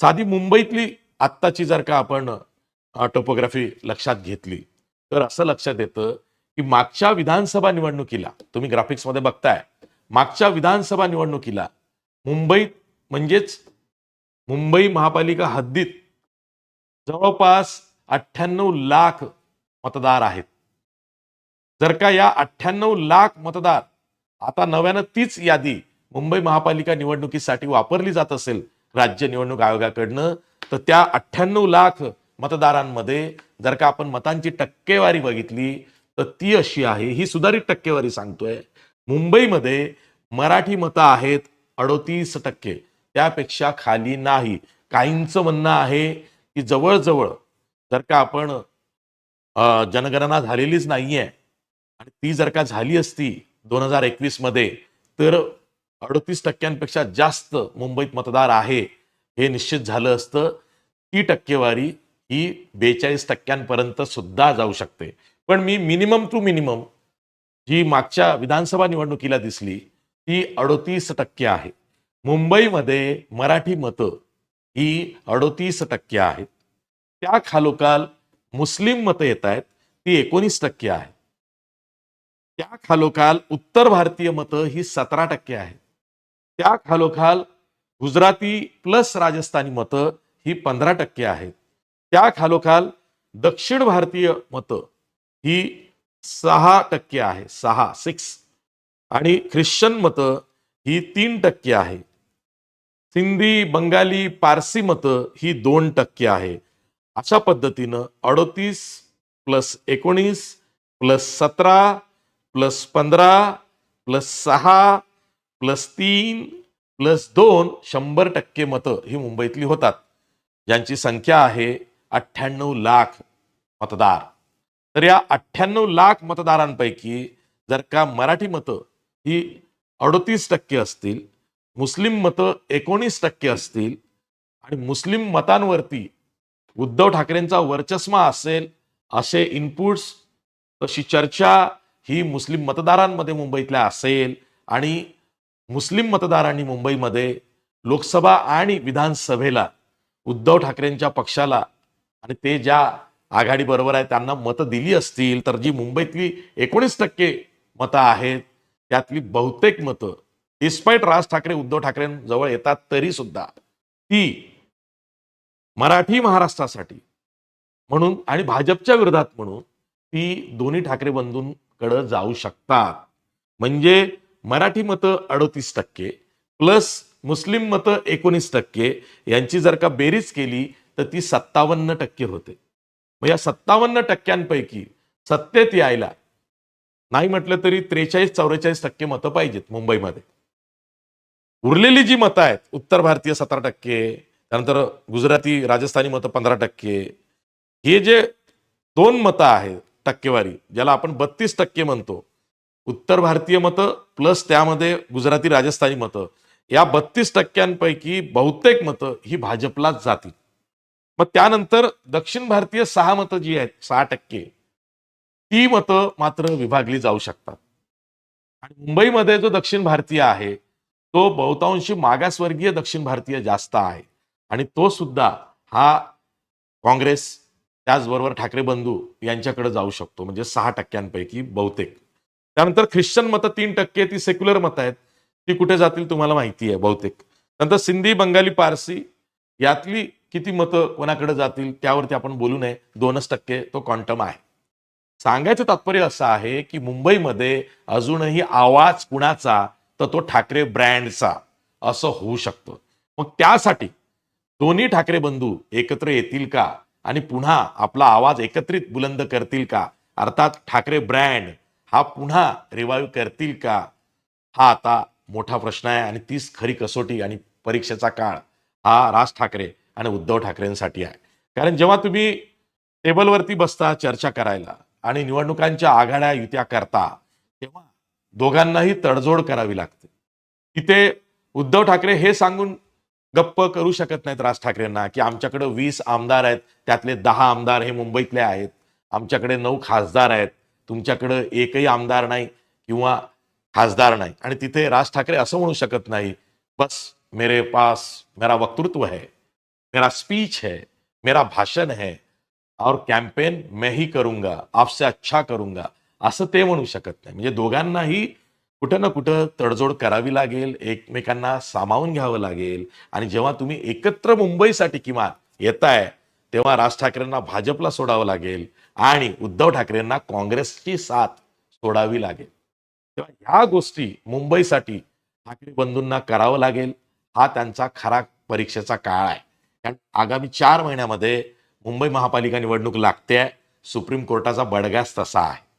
साधी मुंबईतली आत्ताची जर का आपण टोपोग्राफी लक्षात घेतली तर असं लक्षात येतं की मागच्या विधानसभा निवडणुकीला तुम्ही ग्राफिक्समध्ये बघताय मागच्या विधानसभा निवडणुकीला मुंबईत म्हणजेच मुंबई महापालिका हद्दीत जवळपास अठ्ठ्याण्णव लाख मतदार आहेत. जर का या अठ्ठ्याण्णव लाख मतदार आता नव्यानं तीच यादी मुंबई महापालिका निवडणुकीसाठी वापरली जात असेल राज्य निवडणूक आयोगाकडनं तर त्या अठ्ठ्याण्णव लाख मतदारांमध्ये जर का आपण मतांची टक्केवारी बघितली तर ती अशी आहे ही सुधारित टक्केवारी सांगतोय. मुंबईमध्ये मराठी मतं आहेत अडोतीस टक्के. त्यापेक्षा खाली नाही. काहींचं म्हणणं आहे की जवळजवळ जर का आपण जनगणना झालेलीच नाहीये आणि ती जर का झाली असती दोन हजार एकवीसमध्ये तर अडतीस टक्क्यांपेक्षा जास्त मुंबईत मतदार आहे हे निश्चित झालं असतं. ती टक्केवारी ही बेचाळीस टक्क्यांपर्यंत सुद्धा जाऊ शकते. पण मी मिनिमम टू मिनिमम जी मागच्या विधानसभा निवडणुकीला दिसली ती अडतीस टक्के आहे. मुंबईमध्ये मराठी मतं ही अडोतीस टक्के आहेत. त्या खालोखाल मुस्लिम मतं येत आहेत ती एकोणीस टक्के आहे. त्या खालोखाल उत्तर भारतीय मतं ही सतरा टक्के आहेत. त्या खालोखाल गुजराती प्लस राजस्थानी मतं ही पंधरा टक्के आहेत. त्या खालोखाल दक्षिण भारतीय मतं ही सहा टक्के आहे सहा सिक्स आणि ख्रिश्चन मतं ही तीन टक्के आहे. सिंधी बंगाली पारसी मतं ही दोन टक्के आहे. अशा पद्धतीनं अडोतीस प्लस एकोणीस प्लस सतरा प्लस पंधरा प्लस सहा प्लस तीन प्लस दोन शंभर टक्के मतं ही मुंबईतली होतात. ज्यांची संख्या आहे अठ्ठ्याण्णव लाख मतदार. तर या अठ्ठ्याण्णव लाख मतदारांपैकी जर का मराठी मतं ही अडतीस टक्के असतील मुस्लिम मतं एकोणीस टक्के असतील आणि मुस्लिम मतांवरती उद्धव ठाकरेंचा वर्चस्मा असेल असे इनपुट्स तशी चर्चा ही मुस्लिम मतदारांमध्ये मुंबईतल्या असेल आणि मुस्लिम मतदारांनी मुंबईमध्ये लोकसभा आणि विधानसभेला उद्धव ठाकरेंच्या पक्षाला आणि ते ज्या आघाडी बरोबर आहे त्यांना मतं दिली असतील तर जी मुंबईतली एकोणीस टक्के मतं आहेत त्यातली बहुतेक मतं डिस्पाईट राज ठाकरे उद्धव ठाकरेंजवळ येतात तरी सुद्धा ती मराठी महाराष्ट्रासाठी म्हणून आणि भाजपच्या विरोधात म्हणून ती दोन्ही ठाकरे बंधूंकडे जाऊ शकतात. म्हणजे मराठी मतं अडतीस टक्के प्लस मुस्लिम मतं एकोणीस टक्के यांची जर का बेरीज केली तर ती सत्तावन्न टक्के होते. मग या सत्तावन्न टक्क्यांपैकी सत्तेत यायला नाही म्हटलं तरी त्रेचाळीस चौवेचाळीस टक्के मतं पाहिजेत मुंबईमध्ये. उरलेली जी मतं आहेत उत्तर भारतीय सतरा टक्के त्यानंतर गुजराती राजस्थानी मतं पंधरा टक्के हे जे दोन मतं आहेत टक्केवारी ज्याला आपण बत्तीस टक्के म्हणतो उत्तर भारतीय मतं प्लस त्यामध्ये गुजराती राजस्थानी मतं. या बत्तीस टक्क्यांपैकी बहुतेक मतं ही भाजपलाच जातील. मग त्यानंतर दक्षिण भारतीय सहा मतं जी आहेत सहा टक्के ती मतं मात्र विभागली जाऊ शकतात. आणि मुंबईमध्ये जो दक्षिण भारतीय आहे तो बहुतांशी मागासवर्गीय दक्षिण भारतीय जास्त आहे. आणि तो सुद्धा हा काँग्रेस त्याचबरोबर ठाकरे बंधू यांच्याकडे जाऊ शकतो. म्हणजे सहा टक्क्यांपैकी बहुतेक. त्यानंतर ख्रिश्चन मतं तीन टक्के ती सेक्युलर मतं आहेत. ती कुठे जातील तुम्हाला माहिती आहे बहुतेक. नंतर सिंधी बंगाली पारसी यातली किती मतं कोणाकडे जातील त्यावरती आपण बोलू नये. दोनच टक्के तो क्वांटम आहे. सांगायचं तात्पर्य असं आहे की मुंबईमध्ये अजूनही आवाज कुणाचा तर तो ठाकरे ब्रँडचा. असं होऊ शकतं. मग त्यासाठी दोन्ही ठाकरे बंधू एकत्र येतील का? आणि पुन्हा आपला आवाज एकत्रित बुलंद करतील का? अर्थात ठाकरे ब्रँड हा पुन्हा रिवाईव्ह करतील का? हा आता मोठा प्रश्न आहे आणि तीच खरी कसोटी आणि परीक्षेचा काळ हा राज ठाकरे आणि उद्धव ठाकरेंसाठी आहे. कारण जेव्हा तुम्ही टेबलवरती बसता चर्चा करायला आणि निवडणुकांच्या आघाड्या युत्या करता तेव्हा दोघांनाही तडजोड करावी लागते. तिथे उद्धव ठाकरे हे सांगून गप्प करू शकत नाहीत राज ठाकरेंना की आमच्याकडे वीस आमदार आहेत त्यातले दहा आमदार हे मुंबईतले आहेत आमच्याकडे नऊ खासदार आहेत तुमच्याकडं एकही आमदार नाही किंवा खासदार नाही. आणि तिथे राज ठाकरे असं म्हणू शकत नाही बस मेरे पास मेरा वक्तृत्व है मेरा स्पीच है मेरा भाषण है और कॅम्पेन मैं ही करूंगा आपसे अच्छा करूंगा. असं ते म्हणू शकत नाही. म्हणजे दोघांनाही कुठं ना कुठं तडजोड करावी लागेल एकमेकांना सामावून घ्यावं लागेल. आणि जेव्हा तुम्ही एकत्र मुंबईसाठी किमान येताय तेव्हा राज ठाकरेंना भाजपला सोडावं लागेल. आणि उद्धव ठाकरेंना काँग्रेसची साथ सोडावी लागेल. तेव्हा ह्या गोष्टी मुंबईसाठी ठाकरे बंधूंना करावं लागेल. हा त्यांचा खरा परीक्षेचा काळ आहे. कारण आगामी चार महिन्यामध्ये मुंबई महापालिका निवडणूक लागते सुप्रीम कोर्टाचा बडगास तसा आहे.